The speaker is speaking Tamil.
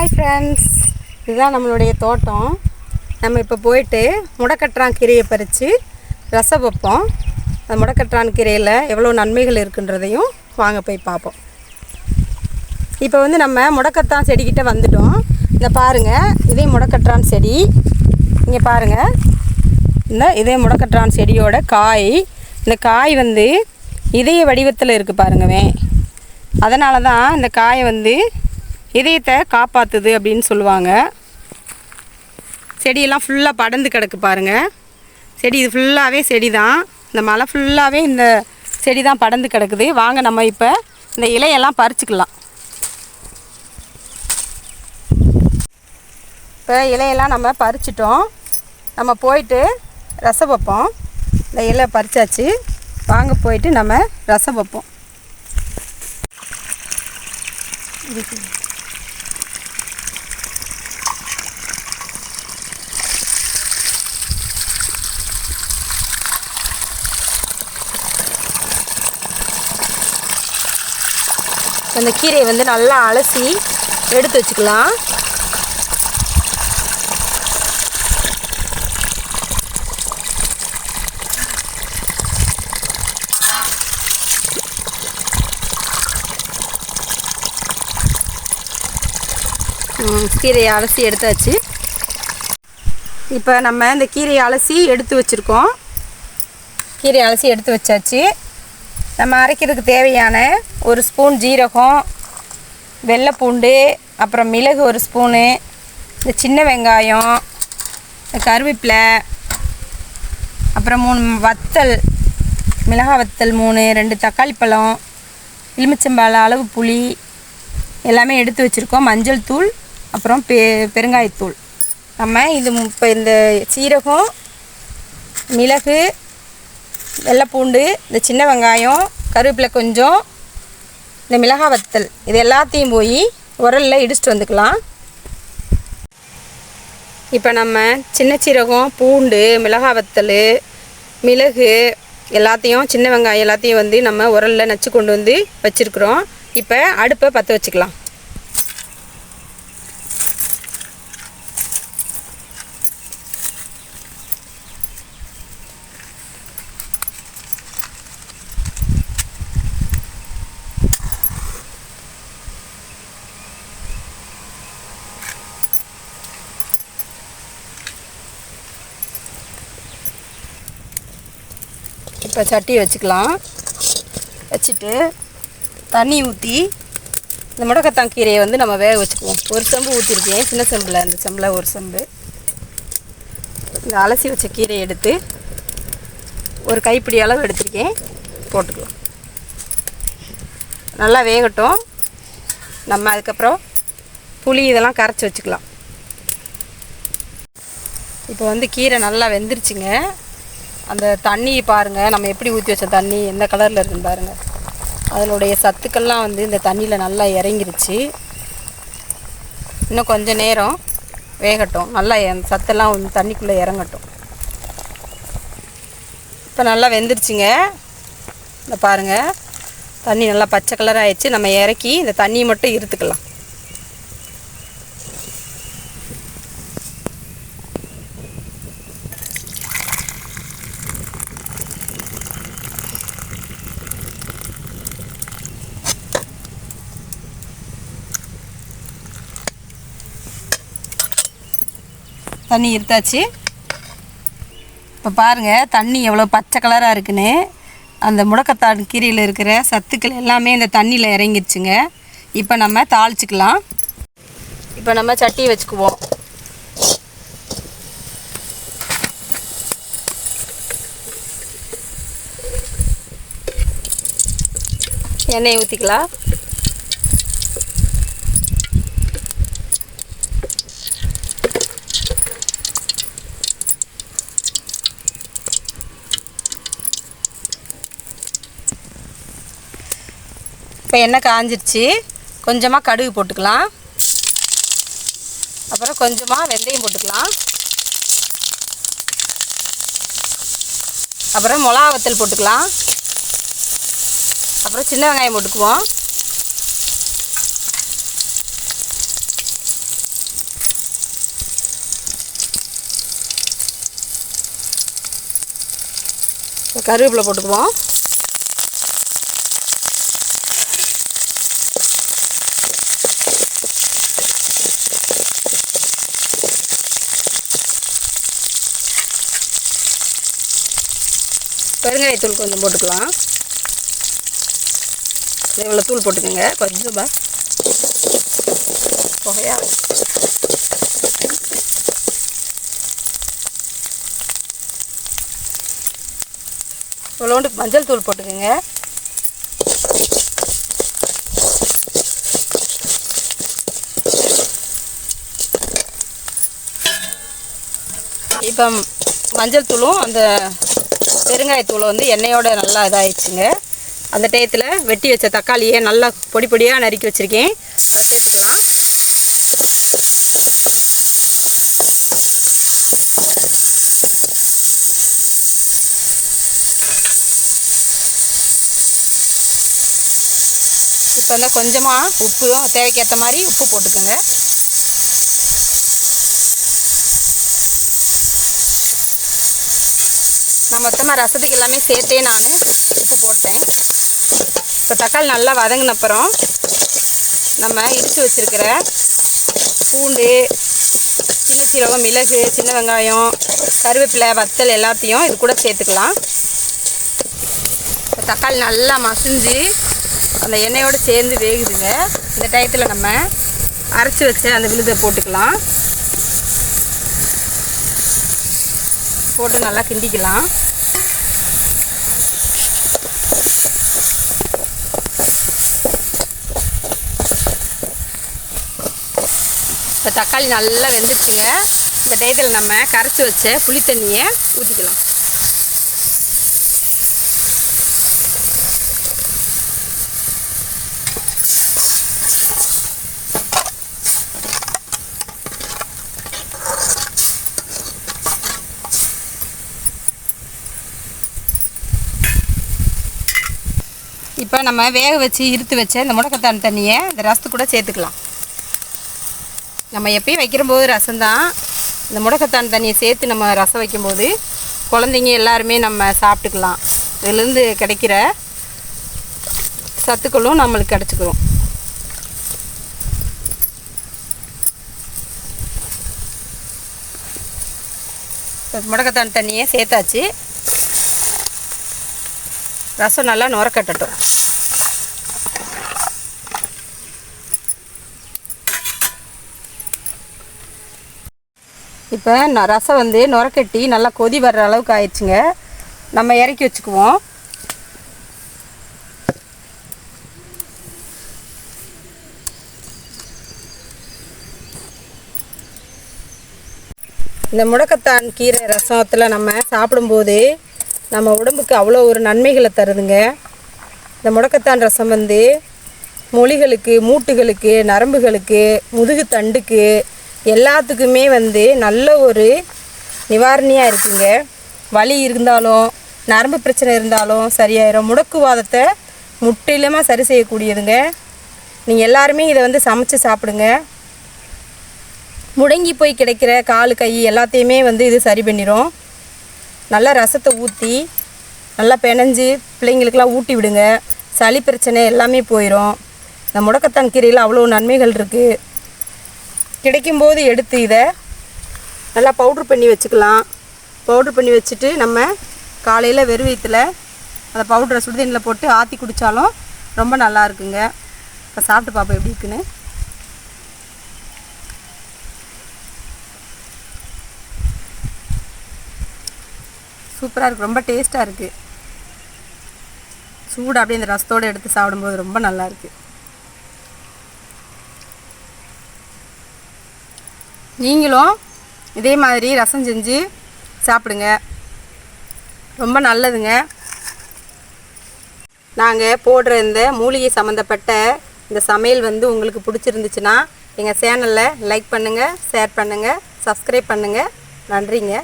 ஹாய் ஃப்ரெண்ட்ஸ் இதுதான் நம்மளுடைய தோட்டம். நம்ம இப்போ போயிட்டு முடக்கற்றான் கீரையை பறித்து ரசம் வைப்போம். அந்த முடக்கற்றான் கீரையில் எவ்வளோ நன்மைகள் இருக்குன்றதையும் வாங்க போய் பார்ப்போம். இப்போ வந்து நம்ம முடக்கத்தான் செடிக்கிட்ட வந்துட்டோம். இந்த பாருங்கள் இதே முடக்கற்றான் செடி. இங்கே பாருங்கள் இந்த இதே முடக்கற்றான் செடியோட காய். இந்த காய் வந்து இதய வடிவத்தில் இருக்குது பாருங்கவே. அதனால தான் இந்த காயை வந்து இதயத்தை காப்பாற்றுது அப்படின்னு சொல்லுவாங்க. செடியெல்லாம் ஃபுல்லாக படர்ந்து கிடக்கு பாருங்கள் செடி இது ஃபுல்லாகவே செடி தான் இந்த மலை ஃபுல்லாகவே இந்த செடி தான் படர்ந்து கிடக்குது. வாங்க நம்ம இப்போ இந்த இலையெல்லாம் பறிச்சுக்கலாம். இப்போ இலையெல்லாம் நம்ம பறிச்சிட்டோம். நம்ம போயிட்டு ரசம் வைப்போம். இந்த இலை பறிச்சாச்சு. வாங்க போயிட்டு நம்ம ரசம் வைப்போம். அந்த கீரையை வந்து நல்லா அலசி எடுத்து வச்சுக்கலாம். கீரையை அலசி எடுத்தாச்சு. இப்போ நம்ம இந்த கீரையை அலசி எடுத்து வச்சுருக்கோம். கீரையை அலசி எடுத்து வச்சாச்சு. நம்ம அரைக்கிறதுக்கு தேவையான ஒரு ஸ்பூன் ஜீரகம் வெள்ளைப்பூண்டு அப்புறம் மிளகு ஒரு ஸ்பூனு இந்த சின்ன வெங்காயம் இந்த கருவேப்பிலை அப்புறம் மூணு வத்தல் மிளகாய் வத்தல் மூணு ரெண்டு தக்காளி பழம் எலுமிச்சம்பழம் அளவு புளி எல்லாமே எடுத்து வச்சுருக்கோம். மஞ்சள் தூள் அப்புறம் பெ பெருங்காயத்தூள். நம்ம இது இப்போ இந்த சீரகம் மிளகு வெள்ளைப்பூண்டு இந்த சின்ன வெங்காயம் கருவேப்பிலை கொஞ்சம் இந்த மிளகாய் வத்தல் இது எல்லாத்தையும் போய் உரலில் இடிச்சிட்டு வந்துக்கலாம். இப்போ நம்ம சின்ன சீரகம் பூண்டு மிளகாய் வத்தல் மிளகு எல்லாத்தையும் சின்ன வெங்காயம் எல்லாத்தையும் வந்து நம்ம உரலில் நச்சு கொண்டு வந்து வச்சுருக்குறோம். இப்போ அடுப்பை பற்ற வச்சுக்கலாம். இப்போ சட்டி வச்சுக்கலாம். வச்சுட்டு தண்ணி ஊற்றி இந்த முடக்கத்தான் கீரையை வந்து நம்ம வேக வச்சுக்குவோம். ஒரு செம்பு ஊற்றிருக்கேன் சின்ன செம்பில்? இந்த செம்பில் ஒரு செம்பு. இந்த அலசி வச்ச கீரையை எடுத்து ஒரு கைப்பிடி அளவு எடுத்திருக்கேன். போட்டுக்கலாம். நல்லா வேகட்டும். நம்ம அதுக்கப்புறம் புளி இதெல்லாம் கரைச்சி வச்சுக்கலாம். இப்போ வந்து கீரை நல்லா வெந்துருச்சுங்க. அந்த தண்ணி பாருங்கள் நம்ம எப்படி ஊற்றி வச்ச தண்ணி எந்த கலரில் இருக்குன்னு பாருங்கள் அதனுடைய சத்துக்கள்லாம் வந்து இந்த தண்ணியில் நல்லா இறங்கிருச்சு. இன்னும் கொஞ்சம் நேரம் வேகட்டும். நல்லா என் சத்தெல்லாம் வந்து தண்ணிக்குள்ளே இறங்கட்டும். இப்போ நல்லா வெந்துருச்சுங்க. இந்த பாருங்கள் தண்ணி நல்லா பச்சை கலராக ஆயிடுச்சு. நம்ம இறக்கி இந்த தண்ணியை மட்டும் இருத்துக்கலாம். தண்ணி இருத்தாச்சு. இப்போ பாருங்கள் தண்ணி எவ்வளோ பச்சை கலராக இருக்குன்னு. அந்த முடக்கத்தான் கீரையில் இருக்கிற சத்துக்கள் எல்லாமே இந்த தண்ணியில் இறங்கிருச்சுங்க. இப்போ நம்ம தாளிச்சிக்கலாம். இப்போ நம்ம சட்டியை வச்சுக்குவோம். எண்ணெய் ஊற்றிக்கலாம் இப்போ எண்ணெய் காஞ்சிருச்சு. கொஞ்சமாக கடுகு போட்டுக்கலாம். அப்புறம் கொஞ்சமாக வெந்தயம் போட்டுக்கலாம். அப்புறம் மிளகா வத்தல் போட்டுக்கலாம். அப்புறம் சின்ன வெங்காயம் போட்டுக்குவோம். கருவேப்பிலை போட்டுக்குவோம். பெருங்காயத்தூள் கொஞ்சம் போட்டுக்கலாம். இவ்வளோ தூள் போட்டுக்கோங்க. கொஞ்சம் பா புகையா? இவ்வளோண்டு மஞ்சள் தூள் போட்டுக்கோங்க. இப்போ மஞ்சள் தூளும் அந்த பெருங்காயத்தூளை வந்து எண்ணெயோட நல்லா இதாகிடுச்சுங்க அந்த டயத்தில் வெட்டி வச்ச தக்காளியை நல்லா பொடி பொடியாக நறுக்கி வச்சுருக்கேன். அதை சேர்த்துக்கலாம். இப்போ வந்து கொஞ்சமாக உப்பு தேவைக்கேற்ற மாதிரி உப்பு போட்டுக்கோங்க. நான் மொத்தமாக ரசத்துக்கு எல்லாமே சேர்த்தே நான் உப்பு போட்டேன். இப்போ தக்காளி நல்லா வதங்கினப்புறம் நம்ம இடித்து வச்சுருக்கிற பூண்டு சின்ன சீரகம் மிளகு சின்ன வெங்காயம் கருவேப்பிலை வத்தல் எல்லாத்தையும் இது கூட சேர்த்துக்கலாம். இப்போ தக்காளி நல்லா மசிஞ்சு அந்த எண்ணெயோடு சேர்ந்து வேகுதுங்க. இந்த டயத்தில் நம்ம அரைச்சி வச்ச அந்த விழுதை போட்டுக்கலாம். போட்டு நல்லா கிண்டிக்கலாம். இப்போ தக்காளி நல்லா வெந்துச்சுங்க இந்த டயத்தில் நம்ம கரைச்சி வச்ச புளி தண்ணியை ஊற்றிக்கலாம் இப்போ நம்ம வேக வச்சு இருத்து வச்ச இந்த முடக்கத்தான் தண்ணியை இந்த ரசத்து கூட சேர்த்துக்கலாம். நம்ம எப்பயும் வைக்கிறம்போது ரசம்தான். இந்த முடக்கத்தான் தண்ணியை சேர்த்து நம்ம ரசம் வைக்கும்போது குழந்தைங்க எல்லாருமே நம்ம சாப்பிட்டுக்கலாம். இதுலேருந்து கிடைக்கிற சத்துக்களும் நம்மளுக்கு கிடச்சிக்கிறோம் முடக்கத்தான் தண்ணியை சேர்த்தாச்சு. ரசம் நல்லா நுரக்கட்டட்டும். இப்போ நான் ரசம் வந்து நுரக்கட்டி நல்லா கொதி வர்ற அளவுக்கு ஆயிடுச்சுங்க. நம்ம இறக்கி வச்சுக்குவோம். இந்த முடக்கத்தான் கீரை ரசத்தில் நம்ம சாப்பிடும்போது நம்ம உடம்புக்கு அவ்வளோ ஒரு நன்மைகளை தருதுங்க. இந்த முடக்கத்தான் ரசம் வந்து மொழிகளுக்கு மூட்டுகளுக்கு நரம்புகளுக்கு முதுகு தண்டுக்கு எல்லாத்துக்குமே வந்து நல்ல ஒரு நிவாரணியாக இருக்குங்க. வலி இருந்தாலும் நரம்பு பிரச்சனை இருந்தாலும் சரியாயிரும். முடக்குவாதத்தை முற்றிலுமாக சரி செய்யக்கூடியதுங்க. நீங்கள் எல்லாருமே இதை வந்து சமைச்சு சாப்பிடுங்க. முடங்கி போய் கிடைக்கிற கால் கை எல்லாத்தையுமே வந்து இது சரி பண்ணிடும் நல்லா ரசத்தை ஊற்றி நல்லா பிணைஞ்சு பிள்ளைங்களுக்கெல்லாம் ஊட்டி விடுங்க. சளி பிரச்சனை எல்லாமே போயிடும் இந்த முடக்கத்தான் கீரையில் அவ்வளோ நன்மைகள் இருக்குது கிடைக்கும்போது எடுத்து இதை நல்லா பவுட்ரு பண்ணி வச்சுக்கலாம். பவுட்ரு பண்ணி வச்சுட்டு நம்ம காலையில் வெறும் வயிற்றுல அந்த பவுட்ரை சுடுதண்ணியில் போட்டு ஆற்றி குடித்தாலும் ரொம்ப நல்லா இருக்குங்க. இப்போ சாப்பிட்டு பார்ப்போம் எப்படி இருக்குன்னு. சூப்பராக இருக்குது ரொம்ப டேஸ்ட்டாக இருக்குது சூடு அப்படியே இந்த ரசத்தோடு எடுத்து சாப்பிடும்போது ரொம்ப நல்லா இருக்குது நீங்களும் இதே மாதிரி ரசம் செஞ்சு சாப்பிடுங்க. ரொம்ப நல்லதுங்க. நாங்கள் போடுற இந்த மூலிகை சம்மந்தப்பட்ட இந்த சமையல் வந்து உங்களுக்கு பிடிச்சிருந்துச்சுன்னா எங்கள் சேனலில் லைக் பண்ணுங்கள் ஷேர் பண்ணுங்கள் சப்ஸ்கிரைப் பண்ணுங்கள் நன்றிங்க.